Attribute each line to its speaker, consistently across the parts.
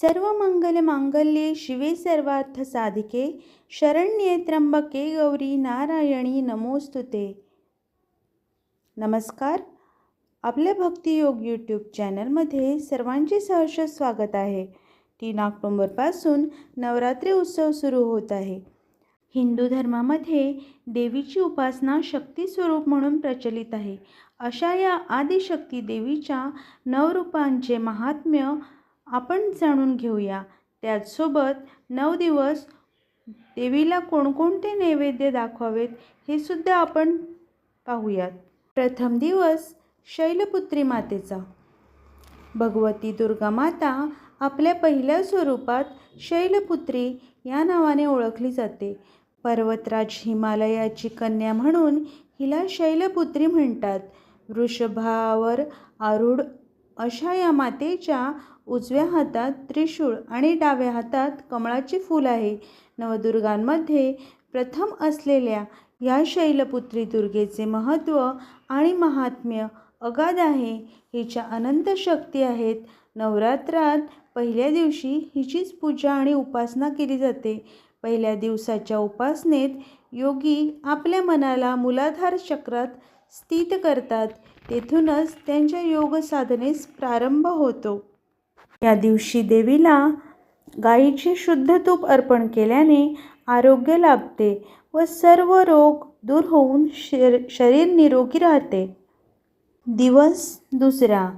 Speaker 1: सर्व मंगल मांगल्ये शिवे सर्वार्थ साधिके शरण्ये त्र्यंबके गौरी नारायणी नमोस्तुते नमस्कार आपल्या भक्तियोग यूट्यूब चॅनलमध्ये सर्वांचे सहर्ष स्वागत आहे. तीन ऑक्टोंबरपासून नवरात्री उत्सव सुरू होत आहे. हिंदू धर्मामध्ये देवीची उपासना शक्ती स्वरूप म्हणून प्रचलित आहे. अशा या आदिशक्ती देवीच्या नवरूपांचे महात्म्य आपण जाणून घेऊया. त्याचसोबत नऊ दिवस देवीला कोणकोणते नैवेद्य दाखवावेत हे सुद्धा आपण पाहूयात. प्रथम दिवस शैलपुत्री मातेचा. भगवती दुर्गा माता आपल्या पहिल्या स्वरूपात शैलपुत्री या नावाने ओळखली जाते. पर्वतराज हिमालयाची कन्या म्हणून हिला शैलपुत्री म्हणतात. वृषभावर आरूढ अशा या मातेच्या उजव्या हातात त्रिशूळ आणि डाव्या हातात कमळाचे फूल आहे. नवदुर्गांमध्ये प्रथम असलेल्या या शैलपुत्री दुर्गेचे महत्त्व आणि महात्म्य अगाध आहे. हिच्या अनंत शक्ती आहेत. नवरात्रात पहिल्या दिवशी हिचीच पूजा आणि उपासना केली जाते. पहिल्या दिवसाच्या उपासनेत योगी आपल्या मनाला मूलाधार चक्रात स्थित करतात. तेथूनच त्यांच्या योग साधनेस प्रारंभ होतो. या दिवशी देवीला गाईचे शुद्ध तूप अर्पण केल्याने आरोग्य लाभते व सर्व रोग दूर होऊन शर शरीर निरोगी राहते. दिवस दुसरा.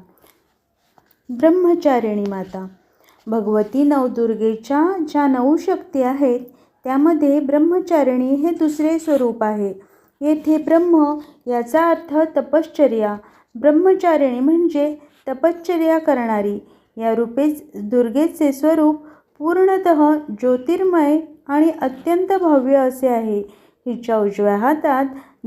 Speaker 1: ब्रह्मचारिणी माता. भगवती नवदुर्गेच्या ज्या नऊ शक्ती आहेत त्यामध्ये ब्रह्मचारिणी हे दुसरे स्वरूप आहे. येथे ब्रह्म याचा अर्थ तपश्चर्या. ब्रह्मचारिणी म्हणजे तपश्चर्या करणारी. या रूपेच दुर्गेचे स्वरूप पूर्णत ज्योतिर्मय आणि अत्यंत भव्य असे आहे. हिच्या उजव्या हातात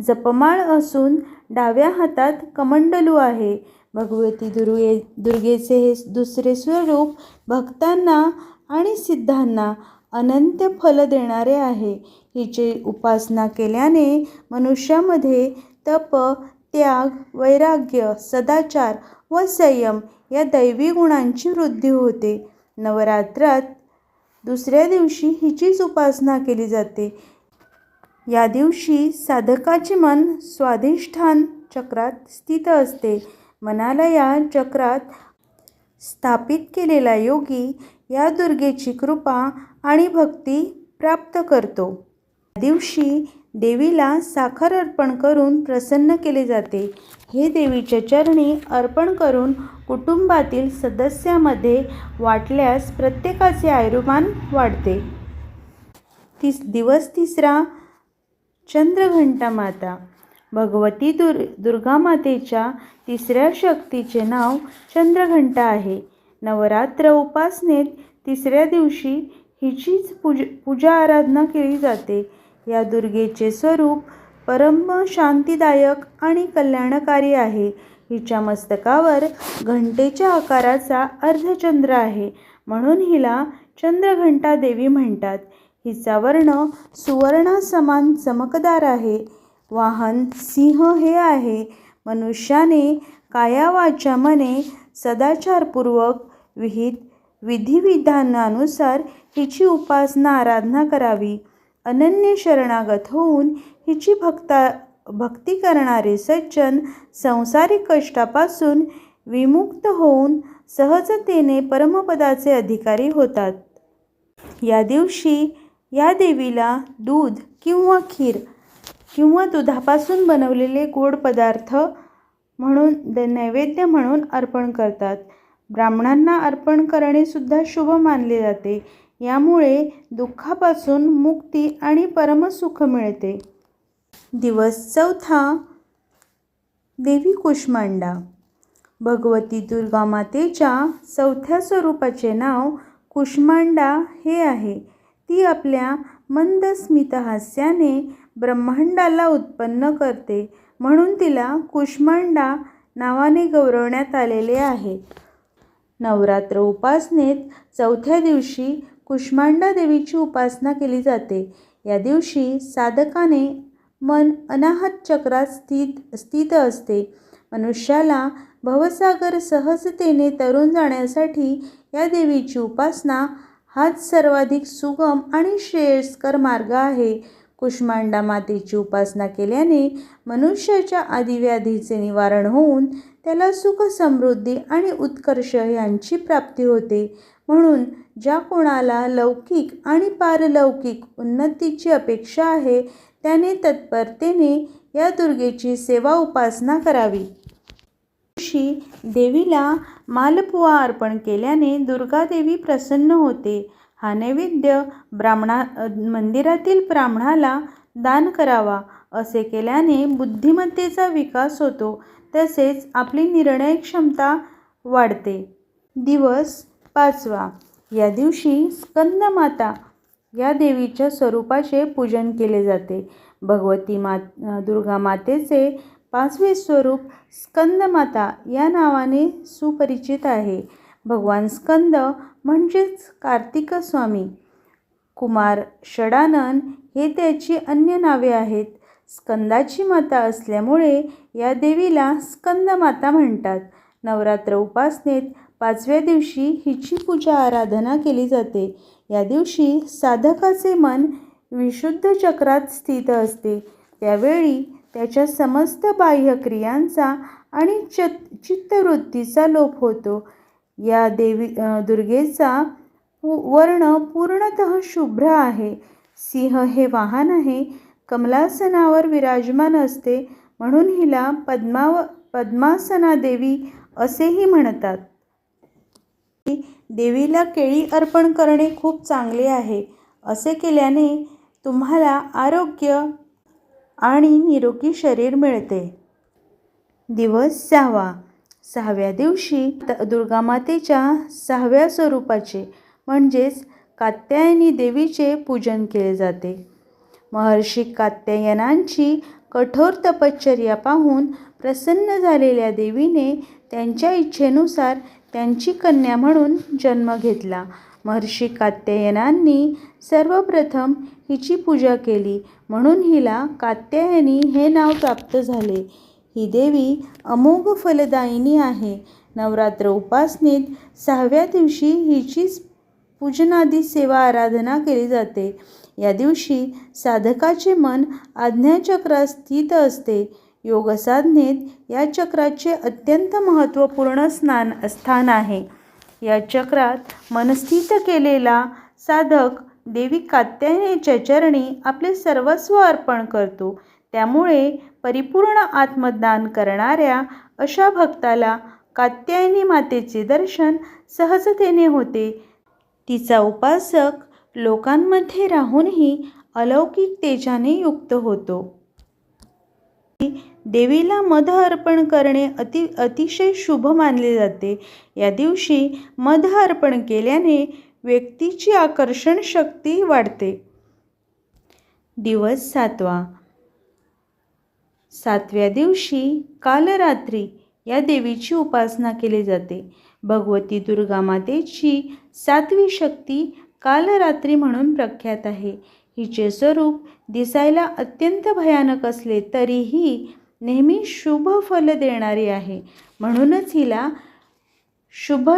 Speaker 1: जपमाळ असून डाव्या हातात कमंडलू आहे. भगवती दुर्गे दुर्गेचे हे दुसरे स्वरूप भक्तांना आणि सिद्धांना अनंत फल देणारे आहे. हिची उपासना केल्याने मनुष्यामध्ये तप त्याग वैराग्य सदाचार व संयम या दैवी गुणांची वृद्धी होते. नवरात्रात दुसऱ्या दिवशी हिचीच उपासना केली जाते. या दिवशी साधकाचे मन स्वाधिष्ठान चक्रात स्थित असते. मनाला या चक्रात स्थापित केलेला योगी या दुर्गेची कृपा आणि भक्ती प्राप्त करतो. या दिवशी देवीला साखर अर्पण करून प्रसन्न केले जाते. हे देवीच्या चरणी अर्पण करून कुटुंबातील सदस्यामध्ये वाटल्यास प्रत्येकाचे आयुर्मान वाढते. तिस दिवस तिसरा चंद्रघंटा माता. भगवती दुर् दुर्गा मातेच्या तिसऱ्या शक्तीचे नाव चंद्रघंटा आहे. नवरात्र उपासनेत तिसऱ्या दिवशी हिचीच पूज पूजा आराधना केली जाते. या दुर्गेचे स्वरूप परम शांतीदायक आणि कल्याणकारी आहे. हिच्या मस्तकावर घंटेच्या आकाराचा अर्धचंद्र आहे. म्हणून हिला चंद्रघंटा देवी म्हणतात. हिचा वर्ण सुवर्णासमान चमकदार आहे. वाहन सिंह हे आहे. मनुष्याने कायावाच्या मने सदाचारपूर्वक विहित विधिविधानानुसार हिची उपासना आराधना करावी. अनन्य शरणागत होऊन हिची भक्ता भक्ती करणारे सज्जन संसारिक कष्टापासून विमुक्त होऊन सहजतेने परमपदाचे अधिकारी होतात. या दिवशी या देवीला दूध किंवा खीर किंवा दुधापासून बनवलेले गोड पदार्थ म्हणून द नैवेद्य म्हणून अर्पण करतात. ब्राह्मणांना अर्पण करणे सुद्धा शुभ मानले जाते. यामुळे दुःखापासून मुक्ती आणि परमसुख मिळते. दिवस चौथा देवी कुष्मांडा. भगवती दुर्गा मातेच्या चौथ्या स्वरूपाचे नाव कुष्मांडा हे आहे. ती आपल्या मंद स्मितहास्याने ब्रह्मांडाला उत्पन्न करते म्हणून तिला कुष्मांडा नावाने गौरवण्यात आलेले आहे. नवरात्र उपासनेत चौथ्या दिवशी कुष्मांडा देवीची उपासना केली जाते. या दिवशी साधकाने मन अनाहत चक्रात स्थित स्थित असते. मनुष्याला भवसागर सहजतेने तरुण जाण्यासाठी या देवीची उपासना हाच सर्वाधिक सुगम आणि श्रेयस्कर मार्ग आहे. कुष्मांडा मातेची उपासना केल्याने मनुष्याच्या आदिव्याधीचे निवारण होऊन त्याला सुख समृद्धी आणि उत्कर्ष यांची प्राप्ती होते. म्हणून ज्या कोणाला लौकिक आणि पारलौकिक उन्नतीची अपेक्षा आहे त्याने तत्परतेने या दुर्गेची सेवा उपासना करावी. दिवशी देवीला मालपुआ अर्पण केल्याने दुर्गादेवी प्रसन्न होते. हा नैवेद्य ब्राह्मणा मंदिरातील ब्राह्मणाला दान करावा असे केल्याने बुद्धिमत्तेचा विकास होतो तसेच आपली निर्णय क्षमता वाढते. दिवस पाचवा या दिवशी स्कंदमाता या देवीच्या स्वरूपाचे पूजन केले जाते. भगवती मा दुर्गा मातेचे पाचवे स्वरूप स्कंदमाता या नावाने सुपरिचित आहे. भगवान स्कंद म्हणजेच कार्तिक स्वामी. कुमार षडानन हे त्याची अन्य नावे आहेत. स्कंदाची माता असल्यामुळे या देवीला स्कंदमाता म्हणतात. नवरात्र उपासनेत पाचव्या दिवशी हिची पूजा आराधना केली जाते. या दिवशी साधकाचे मन विशुद्ध चक्रात स्थित असते. त्यावेळी त्याच्या समस्त बाह्यक्रियांचा आणि च चित्तवृत्तीचा लोप होतो. या देवी दुर्गेचा वर्ण पूर्णतः शुभ्र आहे. सिंह हे वाहन आहे. कमलासनावर विराजमान असते. म्हणून हिला पद्माव पद्मासना देवी असेही म्हणतात. देवीला केळी अर्पण करणे खूप चांगले आहे. असे केल्याने तुम्हाला आरोग्य आणि निरोगी शरीर मिळते. दिवस सहावा. सहाव्या दिवशी त दुर्गामातेच्या सहाव्या स्वरूपाचे म्हणजेच कात्यायनी देवीचे पूजन केले जाते. महर्षी कात्यायनांची कठोर तपश्चर्या पाहून प्रसन्न झालेल्या देवीने त्यांच्या इच्छेनुसार त्यांची कन्या म्हणून जन्म घेतला. महर्षी कात्यायनांनी सर्वप्रथम हिची पूजा केली. म्हणून हिला कात्यायनी हे नाव प्राप्त झाले. ही देवी अमोघ फलदायिनी आहे. नवरात्र उपासनेत सहाव्या दिवशी हिचीच पूजनादी सेवा आराधना केली जाते. या दिवशी साधकाचे मन आज्ञाचक्रात स्थित असते. योगसाधनेत या चक्राचे अत्यंत महत्त्वपूर्ण स्नान स्थान आहे. या चक्रात मनस्थित केलेला साधक देवी कात्यायनीच्या चरणी आपले सर्वस्व अर्पण करतो. त्यामुळे परिपूर्ण आत्मदान करणाऱ्या अशा भक्ताला कात्यायनी मातेचे दर्शन सहजतेने होते. तिचा उपासक लोकांमध्ये राहूनही अलौकिक तेजाने युक्त होतो. देवीला मध अर्पण करणे अति अतिशय शुभ मानले जाते. या दिवशी मध अर्पण केल्याने व्यक्तीची आकर्षण शक्ती वाढते. दिवस सातवा. सातव्या दिवशी कालरात्री या देवीची उपासना केली जाते. भगवती दुर्गा मातेची सातवी शक्ती कालरात्री म्हणून प्रख्यात आहे. हिचे स्वरूप दिसायला अत्यंत भयानक असले तरीही नेहमी शुभ फल देणारी आहे. म्हणूनच हिला शुभ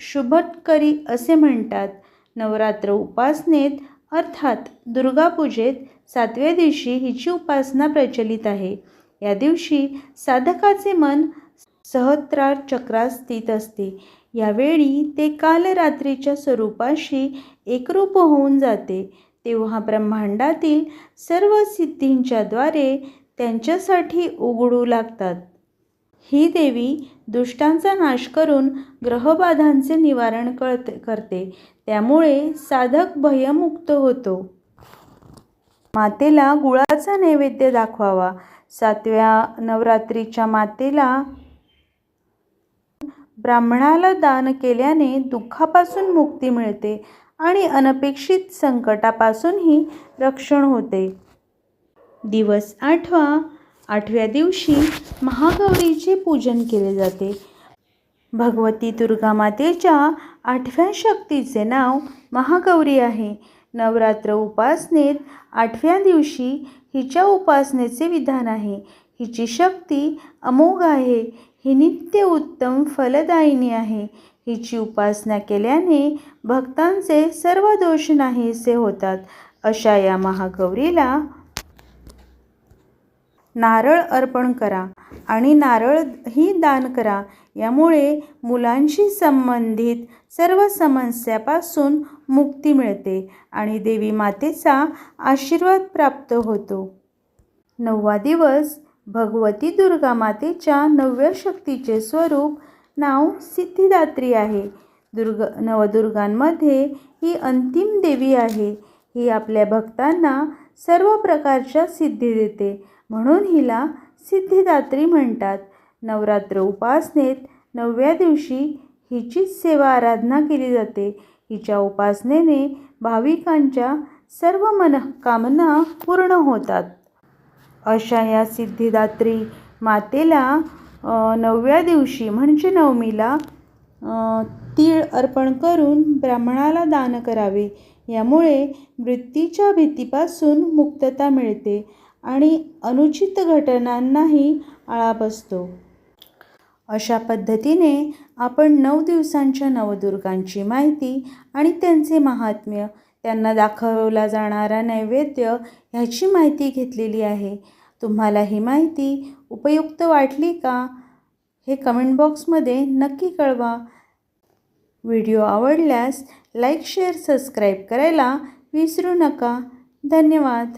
Speaker 1: शुभटकरी असे म्हणतात. नवरात्र उपासनेत अर्थात दुर्गापूजेत सातव्या दिवशी हिची उपासना प्रचलित आहे. या दिवशी साधकाचे मन सहस्त्रार चक्रात स्थित असते. यावेळी ते काल रात्रीच्या स्वरूपाशी एकरूप होऊन जाते. तेव्हा ब्रह्मांडातील सर्व सिद्धींच्या द्वारे त्यांच्यासाठी उघडू लागतात. ही देवी दुष्टांचा नाश करून ग्रहबाधांचे निवारण कळते करते. त्यामुळे साधक भयमुक्त होतो. मातेला गुळाचा नैवेद्य दाखवावा. सातव्या नवरात्रीच्या मातेला ब्राह्मणाला दान केल्याने दुःखापासून मुक्ती मिळते आणि अनपेक्षित संकटापासूनही रक्षण होते. दिवस आठवा. आठव्या दिवशी महागौरीचे पूजन केले जाते. भगवती दुर्गा मातेच्या आठव्या शक्तीचे नाव महागौरी आहे. नवरात्र उपासनेत आठव्या दिवशी हिच्या उपासनेचे विधान आहे. हिची शक्ती अमोघ आहे. ही नित्य उत्तम फलदायिनी आहे. हिची उपासना केल्याने भक्तांचे सर्व दोष नाहीसे होतात. अशा या महागौरीला नारळ अर्पण करा आणि नारळही दान करा. यामुळे मुलांशी संबंधित सर्व समस्यापासून मुक्ती मिळते आणि देवी मातेचा आशीर्वाद प्राप्त होतो. नववा दिवस भगवती दुर्गा मातेच्या नवव्या शक्तीचे स्वरूप नाव सिद्धिदात्री आहे. दुर्ग नवदुर्गांमध्ये ही अंतिम देवी आहे. ही आपल्या भक्तांना सर्व प्रकारच्या सिद्धी देते. म्हणून हिला सिद्धिदात्री म्हणतात. नवरात्र उपासनेत नवव्या दिवशी हिचीच सेवा आराधना केली जाते. हिच्या उपासनेने भाविकांच्या सर्व मनःकामना पूर्ण होतात. अशा या सिद्धिदात्री मातेला नवव्या दिवशी म्हणजे नवमीला तीळ अर्पण करून ब्राह्मणाला दान करावे. यामुळे मृत्यूच्या भीतीपासून मुक्तता मिळते. आणि अनुचित घटनांनाही आळा बसतो. अशा पद्धतीने आपण नऊ दिवसांच्या नवदुर्गांची माहिती आणि त्यांचे महात्म्य त्यांना दाखवला जाणारा नैवेद्य ह्याची माहिती घेतलेली आहे. तुम्हाला ही माहिती उपयुक्त वाटली का हे कमेंट बॉक्समध्ये नक्की कळवा. व्हिडिओ आवडल्यास लाईक शेअर सबस्क्राईब करायला विसरू नका. धन्यवाद.